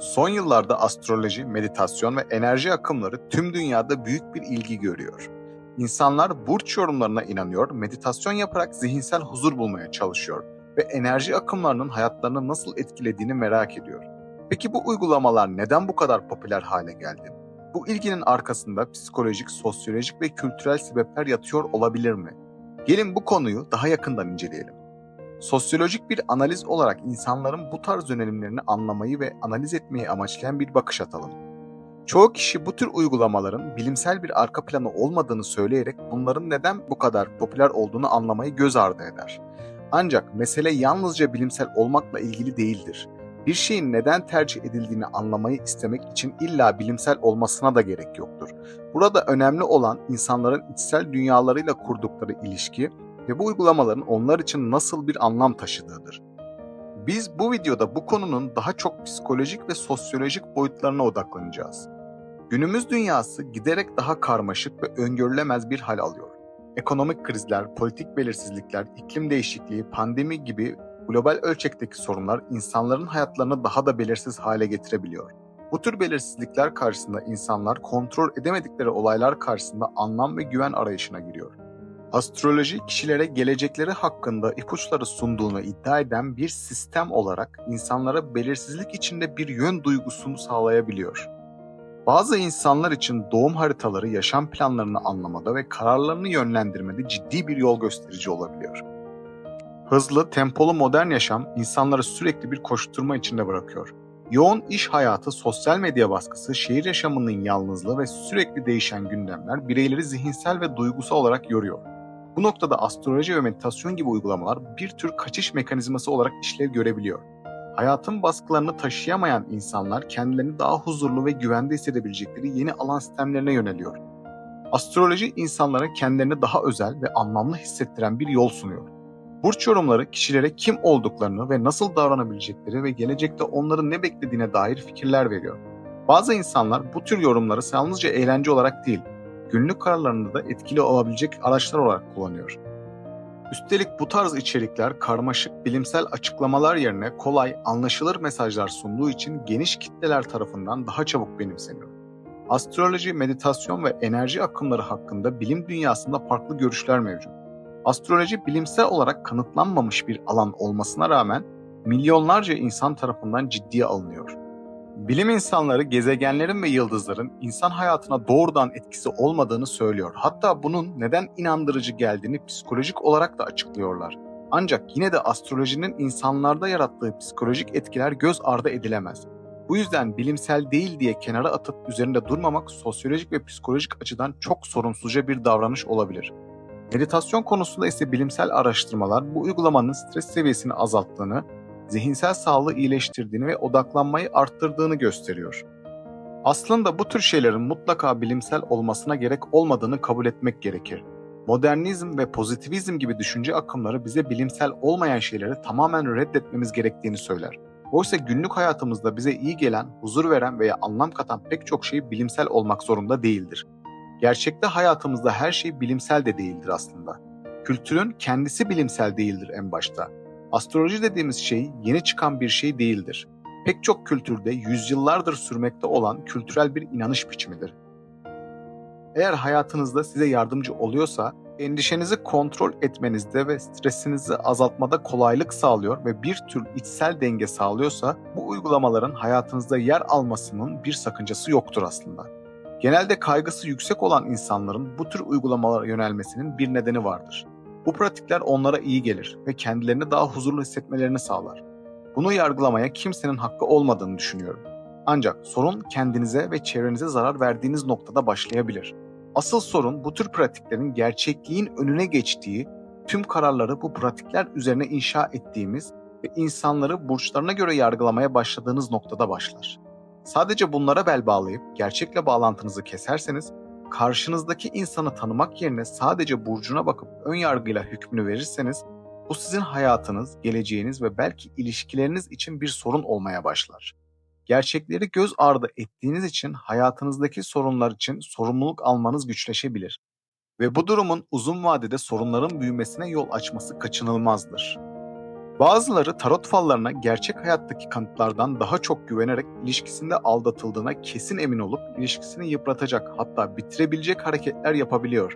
Son yıllarda astroloji, meditasyon ve enerji akımları tüm dünyada büyük bir ilgi görüyor. İnsanlar burç yorumlarına inanıyor, meditasyon yaparak zihinsel huzur bulmaya çalışıyor ve enerji akımlarının hayatlarını nasıl etkilediğini merak ediyor. Peki bu uygulamalar neden bu kadar popüler hale geldi? Bu ilginin arkasında psikolojik, sosyolojik ve kültürel sebepler yatıyor olabilir mi? Gelin bu konuyu daha yakından inceleyelim. Sosyolojik bir analiz olarak insanların bu tarz yönelimlerini anlamayı ve analiz etmeyi amaçlayan bir bakış atalım. Çoğu kişi bu tür uygulamaların bilimsel bir arka planı olmadığını söyleyerek bunların neden bu kadar popüler olduğunu anlamayı göz ardı eder. Ancak mesele yalnızca bilimsel olmakla ilgili değildir. Bir şeyin neden tercih edildiğini anlamayı istemek için illa bilimsel olmasına da gerek yoktur. Burada önemli olan insanların içsel dünyalarıyla kurdukları ilişki ve bu uygulamaların onlar için nasıl bir anlam taşıdığıdır. Biz bu videoda bu konunun daha çok psikolojik ve sosyolojik boyutlarına odaklanacağız. Günümüz dünyası giderek daha karmaşık ve öngörülemez bir hal alıyor. Ekonomik krizler, politik belirsizlikler, iklim değişikliği, pandemi gibi global ölçekteki sorunlar insanların hayatlarını daha da belirsiz hale getirebiliyor. Bu tür belirsizlikler karşısında insanlar kontrol edemedikleri olaylar karşısında anlam ve güven arayışına giriyor. Astroloji kişilere gelecekleri hakkında ipuçları sunduğunu iddia eden bir sistem olarak insanlara belirsizlik içinde bir yön duygusunu sağlayabiliyor. Bazı insanlar için doğum haritaları yaşam planlarını anlamada ve kararlarını yönlendirmede ciddi bir yol gösterici olabiliyor. Hızlı, tempolu modern yaşam insanları sürekli bir koşturma içinde bırakıyor. Yoğun iş hayatı, sosyal medya baskısı, şehir yaşamının yalnızlığı ve sürekli değişen gündemler bireyleri zihinsel ve duygusal olarak yoruyor. Bu noktada astroloji ve meditasyon gibi uygulamalar bir tür kaçış mekanizması olarak işlev görebiliyor. Hayatın baskılarını taşıyamayan insanlar kendilerini daha huzurlu ve güvende hissedebilecekleri yeni alan sistemlerine yöneliyor. Astroloji insanlara kendilerini daha özel ve anlamlı hissettiren bir yol sunuyor. Burç yorumları kişilere kim olduklarını ve nasıl davranabilecekleri ve gelecekte onların ne beklediğine dair fikirler veriyor. Bazı insanlar bu tür yorumları yalnızca eğlence olarak değil, günlük kararlarında da etkili olabilecek araçlar olarak kullanıyor. Üstelik bu tarz içerikler karmaşık bilimsel açıklamalar yerine kolay, anlaşılır mesajlar sunduğu için geniş kitleler tarafından daha çabuk benimseniyor. Astroloji, meditasyon ve enerji akımları hakkında bilim dünyasında farklı görüşler mevcut. Astroloji bilimsel olarak kanıtlanmamış bir alan olmasına rağmen milyonlarca insan tarafından ciddiye alınıyor. Bilim insanları gezegenlerin ve yıldızların insan hayatına doğrudan etkisi olmadığını söylüyor. Hatta bunun neden inandırıcı geldiğini psikolojik olarak da açıklıyorlar. Ancak yine de astrolojinin insanlarda yarattığı psikolojik etkiler göz ardı edilemez. Bu yüzden bilimsel değil diye kenara atıp üzerinde durmamak sosyolojik ve psikolojik açıdan çok sorumsuzca bir davranış olabilir. Meditasyon konusunda ise bilimsel araştırmalar bu uygulamanın stres seviyesini azalttığını zihinsel sağlığı iyileştirdiğini ve odaklanmayı arttırdığını gösteriyor. Aslında bu tür şeylerin mutlaka bilimsel olmasına gerek olmadığını kabul etmek gerekir. Modernizm ve pozitivizm gibi düşünce akımları bize bilimsel olmayan şeyleri tamamen reddetmemiz gerektiğini söyler. Oysa günlük hayatımızda bize iyi gelen, huzur veren veya anlam katan pek çok şey bilimsel olmak zorunda değildir. Gerçekte hayatımızda her şey bilimsel de değildir aslında. Kültürün kendisi bilimsel değildir en başta Astroloji dediğimiz şey yeni çıkan bir şey değildir. Pek çok kültürde yüzyıllardır sürmekte olan kültürel bir inanış biçimidir. Eğer hayatınızda size yardımcı oluyorsa, endişenizi kontrol etmenizde ve stresinizi azaltmada kolaylık sağlıyor ve bir tür içsel denge sağlıyorsa, bu uygulamaların hayatınızda yer almasının bir sakıncası yoktur aslında. Genelde kaygısı yüksek olan insanların bu tür uygulamalara yönelmesinin bir nedeni vardır. Bu pratikler onlara iyi gelir ve kendilerini daha huzurlu hissetmelerini sağlar. Bunu yargılamaya kimsenin hakkı olmadığını düşünüyorum. Ancak sorun kendinize ve çevrenize zarar verdiğiniz noktada başlayabilir. Asıl sorun bu tür pratiklerin gerçekliğin önüne geçtiği, tüm kararları bu pratikler üzerine inşa ettiğimiz ve insanları burçlarına göre yargılamaya başladığınız noktada başlar. Sadece bunlara bel bağlayıp gerçekle bağlantınızı keserseniz karşınızdaki insanı tanımak yerine sadece burcuna bakıp ön yargıyla hükmünü verirseniz bu sizin hayatınız, geleceğiniz ve belki ilişkileriniz için bir sorun olmaya başlar. Gerçekleri göz ardı ettiğiniz için hayatınızdaki sorunlar için sorumluluk almanız güçleşebilir. Ve bu durumun uzun vadede sorunların büyümesine yol açması kaçınılmazdır. Bazıları tarot fallarına gerçek hayattaki kanıtlardan daha çok güvenerek ilişkisinde aldatıldığına kesin emin olup ilişkisini yıpratacak hatta bitirebilecek hareketler yapabiliyor.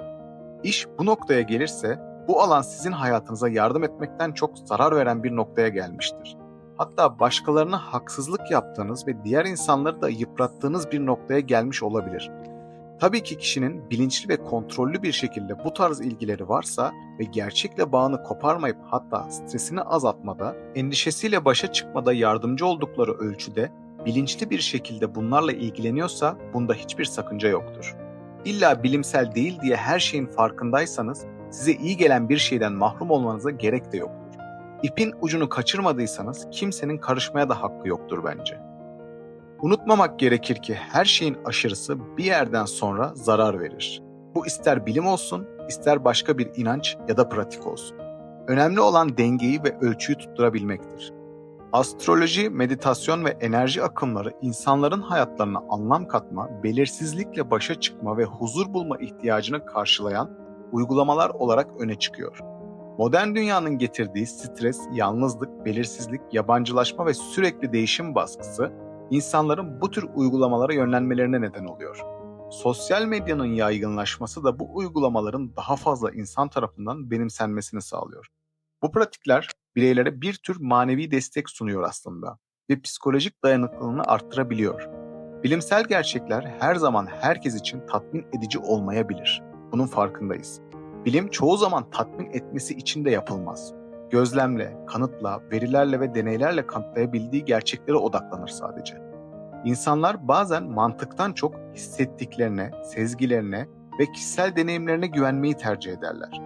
İş bu noktaya gelirse bu alan sizin hayatınıza yardım etmekten çok zarar veren bir noktaya gelmiştir. Hatta başkalarına haksızlık yaptığınız ve diğer insanları da yıprattığınız bir noktaya gelmiş olabilir. Tabii ki kişinin bilinçli ve kontrollü bir şekilde bu tarz ilgileri varsa ve gerçekle bağını koparmayıp hatta stresini azaltmada, endişesiyle başa çıkmada yardımcı oldukları ölçüde bilinçli bir şekilde bunlarla ilgileniyorsa bunda hiçbir sakınca yoktur. İlla bilimsel değil diye her şeyin farkındaysanız size iyi gelen bir şeyden mahrum olmanıza gerek de yoktur. İpin ucunu kaçırmadıysanız kimsenin karışmaya da hakkı yoktur bence. Unutmamak gerekir ki her şeyin aşırısı bir yerden sonra zarar verir. Bu ister bilim olsun, ister başka bir inanç ya da pratik olsun. Önemli olan dengeyi ve ölçüyü tutturabilmektir. Astroloji, meditasyon ve enerji akımları insanların hayatlarına anlam katma, belirsizlikle başa çıkma ve huzur bulma ihtiyacını karşılayan uygulamalar olarak öne çıkıyor. Modern dünyanın getirdiği stres, yalnızlık, belirsizlik, yabancılaşma ve sürekli değişim baskısı insanların bu tür uygulamalara yönlenmelerine neden oluyor. Sosyal medyanın yaygınlaşması da bu uygulamaların daha fazla insan tarafından benimsenmesini sağlıyor. Bu pratikler bireylere bir tür manevi destek sunuyor aslında ve psikolojik dayanıklılığını arttırabiliyor. Bilimsel gerçekler her zaman herkes için tatmin edici olmayabilir. Bunun farkındayız. Bilim çoğu zaman tatmin etmesi için de yapılmaz. Gözlemle, kanıtla, verilerle ve deneylerle kanıtlayabildiği gerçeklere odaklanır sadece. İnsanlar bazen mantıktan çok hissettiklerine, sezgilerine ve kişisel deneyimlerine güvenmeyi tercih ederler.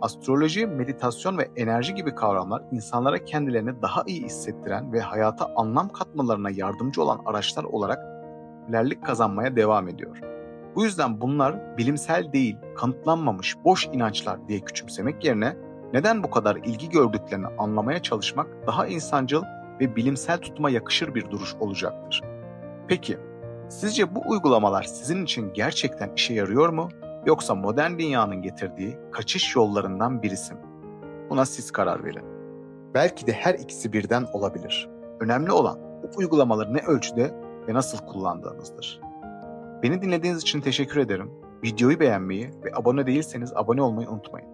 Astroloji, meditasyon ve enerji gibi kavramlar insanlara kendilerini daha iyi hissettiren ve hayata anlam katmalarına yardımcı olan araçlar olarak popülerlik kazanmaya devam ediyor. Bu yüzden bunlar bilimsel değil, kanıtlanmamış boş inançlar diye küçümsemek yerine neden bu kadar ilgi gördüklerini anlamaya çalışmak daha insancıl ve bilimsel tutuma yakışır bir duruş olacaktır. Peki, sizce bu uygulamalar sizin için gerçekten işe yarıyor mu yoksa modern dünyanın getirdiği kaçış yollarından birisi mi? Buna siz karar verin. Belki de her ikisi birden olabilir. Önemli olan bu uygulamaları ne ölçüde ve nasıl kullandığınızdır. Beni dinlediğiniz için teşekkür ederim. Videoyu beğenmeyi ve abone değilseniz abone olmayı unutmayın.